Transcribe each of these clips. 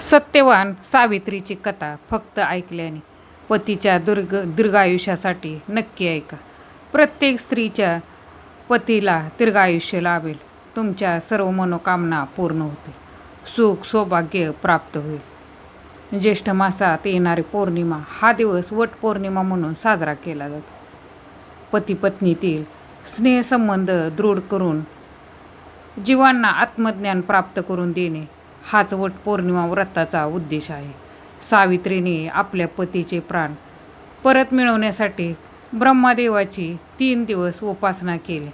सत्यवान सावित्रीची कथा फक्त ऐकल्याने पतीच्या दुर्ग दीर्घायुष्यासाठी नक्की ऐका. प्रत्येक स्त्रीच्या पतीला दीर्घायुष्य लाभेल. तुमच्या सर्व मनोकामना पूर्ण होतील. सुख सौभाग्य प्राप्त होईल. ज्येष्ठ मासात येणारी पौर्णिमा हा दिवस वटपौर्णिमा म्हणून साजरा केला जातो. पती पत्नीतील स्नेहसंबंध दृढ करून जीवांना आत्मज्ञान प्राप्त करून देणे हाच वट पौर्णिमा व्रताचा उद्देश आहे. सावित्रीने आपल्या पतीचे प्राण परत मिळवण्यासाठी ब्रह्मादेवाची तीन दिवस उपासना केली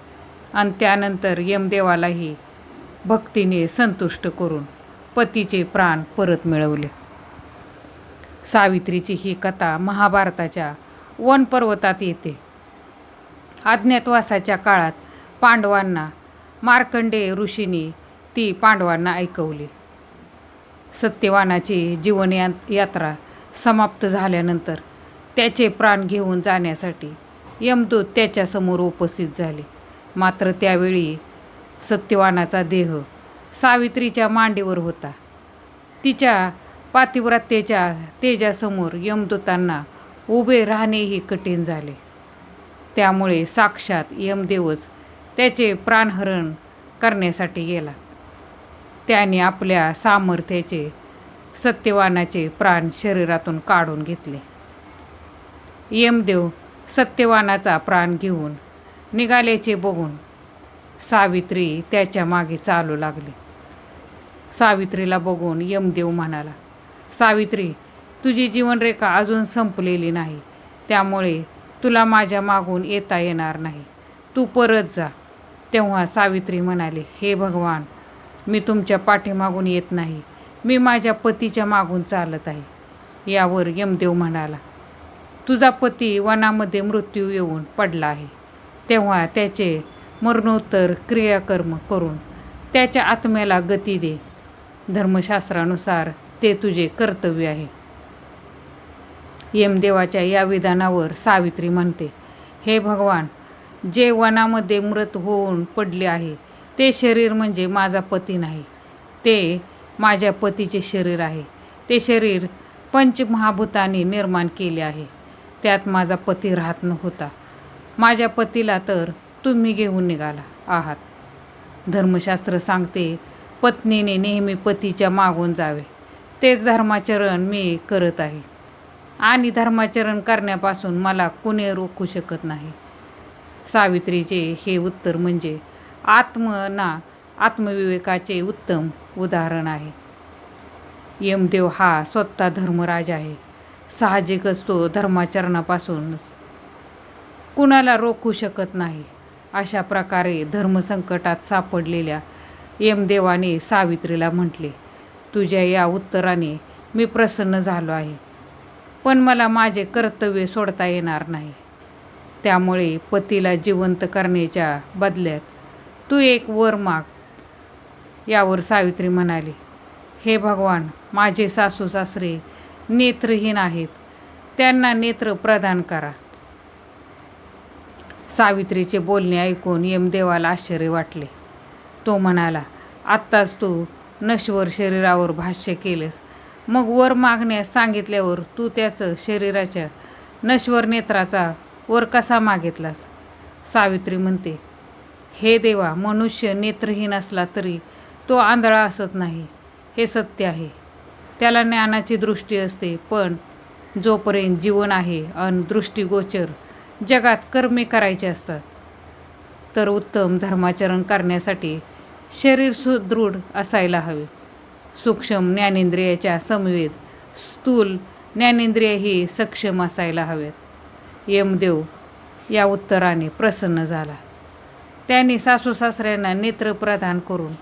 आणि त्यानंतर यमदेवालाही भक्तीने संतुष्ट करून पतीचे प्राण परत मिळवले. सावित्रीची ही कथा महाभारताच्या वन पर्वतात येते. अज्ञातवासाच्या काळात पांडवांना मार्कंडेय ऋषीने ती पांडवांना ऐकवली. सत्यवानाची जीवन या- यात्रा समाप्त झाल्यानंतर त्याचे प्राण घेऊन जाण्यासाठी यमदूत त्याच्यासमोर उपस्थित झाले. मात्र त्यावेळी सत्यवानाचा देह सावित्रीच्या मांडीवर होता. तिच्या पातिव्रत्याच्या तेजासमोर यमदूतांना उभे राहणेही कठीण झाले. त्यामुळे साक्षात यमदेवच त्याचे प्राणहरण करण्यासाठी गेला. त्याने आपल्या सामर्थ्याचे सत्यवानाचे प्राण शरीरातून काढून घेतले. यमदेव सत्यवानाचा प्राण घेऊन निघाल्याचे बघून सावित्री त्याच्यामागे चालू लागली. सावित्रीला बघून यमदेव म्हणाला सावित्री तुझी जीवनरेखा अजून संपलेली नाही. त्यामुळे तुला माझ्या मागून येता येणार नाही. तू परत जा. तेव्हा सावित्री म्हणाली हे भगवान मी तुमच्या पाठीमागून येत नाही. मी माझ्या पतीच्या मागून चालत आहे. यावर यमदेव म्हणाला तुझा पती वनामध्ये मृत्यू येऊन पडला आहे. तेव्हा त्याचे मरणोत्तर क्रियाकर्म करून त्याच्या आत्म्याला गती दे. धर्मशास्त्रानुसार ते तुझे कर्तव्य आहे. यमदेवाच्या या विधानावर सावित्री म्हणते हे भगवान जे वनामध्ये मृत होऊन पडले आहे ते शरीर म्हणजे माझा पती नाही. ते माझ्या पतीचे शरीर आहे. ते शरीर पंचमहाभूतांनी निर्माण केले आहे. त्यात माझा पती राहत नव्हता. माझ्या पतीला तर तुम्ही घेऊन निघाला आहात. धर्मशास्त्र सांगते पत्नीने नेहमी पतीच्या मागून जावे. तेच धर्माचरण मी करत आहे. आणि धर्माचरण करण्यापासून मला कुणी रोखू शकत नाही. सावित्रीचे हे उत्तर म्हणजे आत्मना आत्मविवेकाचे उत्तम उदाहरण आहे. यमदेव हा स्वतः धर्मराज आहे. साहजिकच तो धर्माचरणापासून कुणाला रोखू शकत नाही. अशा प्रकारे धर्मसंकटात सापडलेल्या यमदेवाने सावित्रीला म्हटले तुझ्या या उत्तराने मी प्रसन्न झालो आहे. पण मला माझे कर्तव्य सोडता येणार नाही. त्यामुळे पतीला जिवंत करण्याच्या बदल्यात तू एक वर माग. यावर सावित्री म्हणाली हे भगवान माझे सासू सासरे नेत्रहीन आहेत. त्यांना नेत्र प्रदान करा. सावित्रीचे बोलणे ऐकून यमदेवाला आश्चर्य वाटले. तो म्हणाला आत्ताच तू नश्वर शरीरावर भाष्य केलेस. मग वर मागण्यास सांगितल्यावर तू त्याचं शरीराच्या नश्वर नेत्राचा वर कसा मागितलास? सावित्री म्हणते हे देवा मनुष्य नेत्रहीन असला तरी तो आंधळा असत नाही हे सत्य आहे. त्याला ज्ञानाची दृष्टी असते पण जोपर्यंत जीवन आहे अन दृष्टीगोचर जगात कर्मे करायचे असतात. तर उत्तम धर्माचरण करण्यासाठी शरीर सुदृढ असायला हवे. सूक्ष्म ज्ञानेंद्रियाच्या समवेत स्थूल ज्ञानेंद्रियही सक्षम असायला हवेत. यमदेव या उत्तराने प्रसन्न झाला. त्याने सासू सासऱ्यांना नेत्र प्रदान करून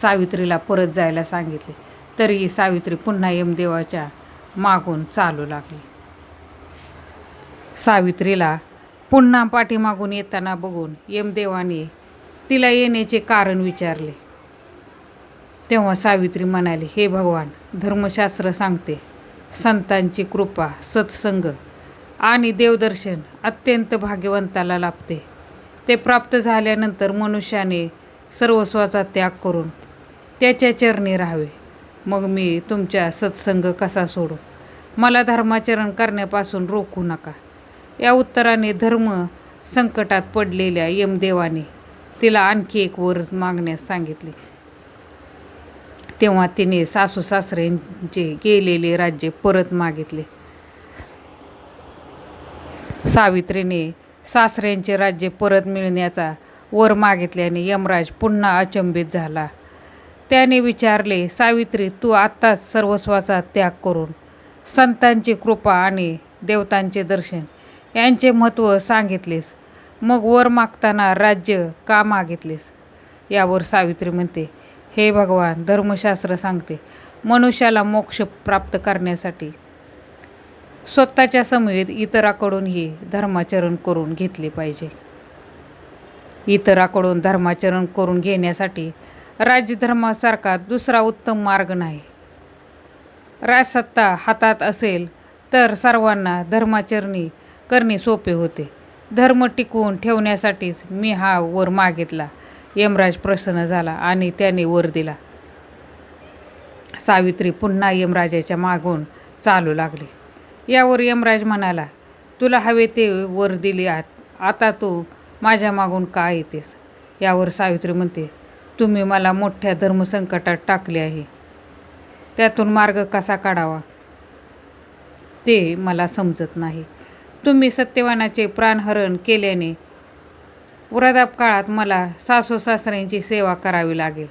सावित्रीला परत जायला सांगितले. तरीही सावित्री पुन्हा यमदेवाच्या मागून चालू लागली. सावित्रीला पुन्हा पाठीमागून येताना बघून यमदेवाने तिला येण्याचे कारण विचारले. तेव्हा सावित्री म्हणाली हे भगवान धर्मशास्त्र सांगते संतांची कृपा सत्संग आणि देवदर्शन अत्यंत भाग्यवंताला लाभते. ते प्राप्त झाल्यानंतर मनुष्याने सर्वस्वाचा त्याग करून त्याच्या चरणी राहावे. मग मी तुमच्या सत्संग कसा सोडू? मला धर्माचरण करण्यापासून रोखू नका. या उत्तराने धर्म संकटात पडलेल्या यमदेवाने तिला आणखी एक वर मागण्यास सांगितले. तेव्हा तिने सासू सासऱ्यांचे गेलेले राज्य परत मागितले. सावित्रीने सासऱ्यांचे राज्य परत मिळण्याचा वर मागितल्याने यमराज पुन्हा अचंबित झाला. त्याने विचारले सावित्री तू आत्ताच सर्वस्वाचा त्याग करून संतांची कृपा आणि देवतांचे दर्शन यांचे महत्त्व सांगितलेस. मग वर मागताना राज्य का मागितलेस? यावर सावित्री म्हणते हे भगवान धर्मशास्त्र सांगते मनुष्याला मोक्ष प्राप्त करण्यासाठी स्वतःच्या समवेत इतराकडूनही धर्माचरण करून घेतले पाहिजे. इतराकडून धर्माचरण करून घेण्यासाठी राज्यधर्मासारखा दुसरा उत्तम मार्ग नाही. राजसत्ता हातात असेल तर सर्वांना धर्माचरणी करणे सोपे होते. धर्म टिकवून ठेवण्यासाठीच मी हा वर मागितला. यमराज प्रसन्न झाला आणि त्याने वर दिला. सावित्री पुन्हा यमराजाच्या मागून चालू लागली. यावर यमराज म्हणाला तुला हवे ते वर दिले आत. आता तू माझ्या मागून का येतेस? यावर सावित्री म्हणते तुम्ही मला मोठ्या धर्मसंकटात टाकले आहे. त्यातून मार्ग कसा काढावा? ते मला समजत नाही. तुम्ही सत्यवानाचे प्राणहरण केल्याने वृद्धाप काळात मला सासू सासऱ्यांची सेवा करावी लागेल.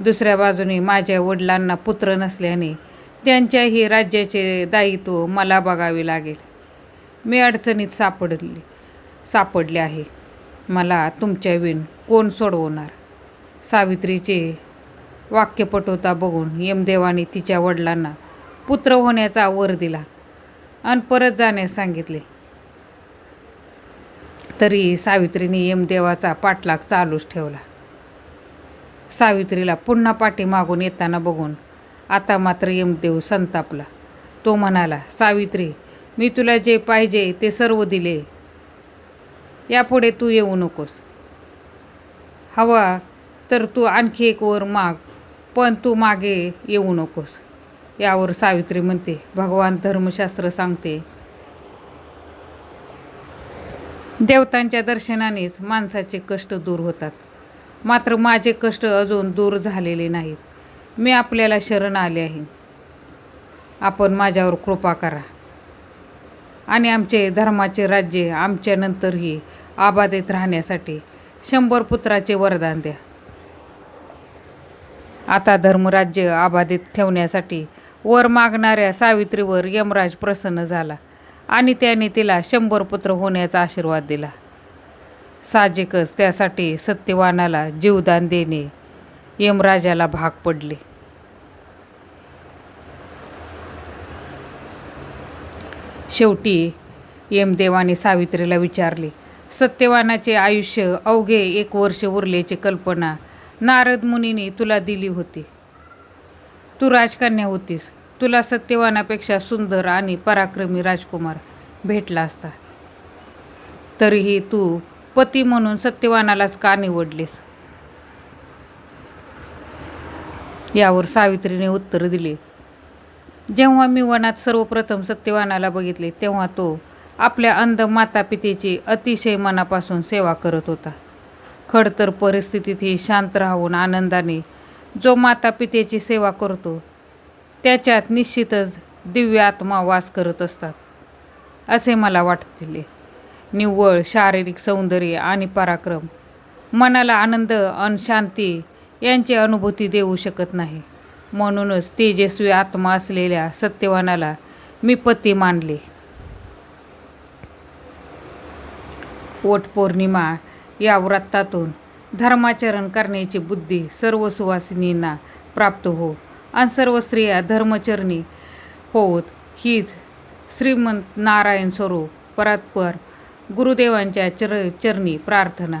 दुसऱ्या बाजूने माझ्या वडिलांना पुत्र नसल्याने त्यांच्याही राज्याचे दायित्व मला बघावे लागेल. मी अडचणीत सापडली सापडले आहे. मला तुमच्या विण कोण सोडवणार? सावित्रीचे वाक्यपटवता बघून यमदेवाने तिच्या वडिलांना पुत्र होण्याचा वर दिला आणि परत जाण्यास सांगितले. तरी सावित्रीने यमदेवाचा पाठलाग चालूच ठेवला. सावित्रीला पुन्हा पाठीमागून येताना बघून आता मात्र यमदेव संतापला. तो म्हणाला सावित्री मी तुला जे पाहिजे ते सर्व दिले. यापुढे तू येऊ नकोस. हवा तर तू आणखी एक वर माग पण तू मागे येऊ नकोस यावर सावित्री म्हणते भगवान धर्मशास्त्र सांगते. देवतांच्या दर्शनानेच माणसाचे कष्ट दूर होतात. मात्र माझे कष्ट अजून दूर झालेले नाहीत. मी आपल्याला शरण आले आहे. आपण माझ्यावर कृपा करा. आणि आमचे धर्माचे राज्य आमच्यानंतरही आबादेत राहण्यासाठी शंभर पुत्राचे वरदान द्या. आता धर्मराज्य आबादित ठेवण्यासाठी वर मागणाऱ्या सावित्रीवर यमराज प्रसन्न झाला आणि त्याने तिला शंभर पुत्र होण्याचा आशीर्वाद दिला. साहजिकच त्यासाठी सत्यवानाला जीवदान देणे यमराजाला भाग पडले. शेवटी यमदेवाने सावित्रीला विचारले सत्यवानाचे आयुष्य अवघे एक वर्ष उरल्याची कल्पना नारद मुनीने तुला दिली होती. तू राजकन्या होतीस. तुला सत्यवानापेक्षा सुंदर आणि पराक्रमी राजकुमार भेटला असता. तरीही तू पती म्हणून सत्यवानालाच का निवडलीस? यावर सावित्रीने उत्तर दिले. जेव्हा मी वनात सर्वप्रथम सत्यवानाला बघितले तेव्हा तो आपल्या अंध मातापितेची अतिशय मनापासून सेवा करत होता. खडतर परिस्थितीतही शांत राहून आनंदाने जो मातापितेची सेवा करतो त्याच्यात निश्चितच दिव्य आत्मा वास करत असतात असे मला वाटते निव्वळ शारीरिक सौंदर्य आणि पराक्रम मनाला आनंद अन शांती यांची अनुभूती देऊ शकत नाही. म्हणूनच तेजस्वी आत्मा असलेल्या सत्यवानाला मी पती मानले. वटपौर्णिमा या व्रतातून धर्माचरण करण्याची बुद्धी सर्व सुवासिनींना प्राप्त हो आणि सर्व स्त्रिया धर्मचरणी होत हीच श्रीमंत नारायण स्वरूप परत्पर गुरुदेवांच्या चर चरणी प्रार्थना.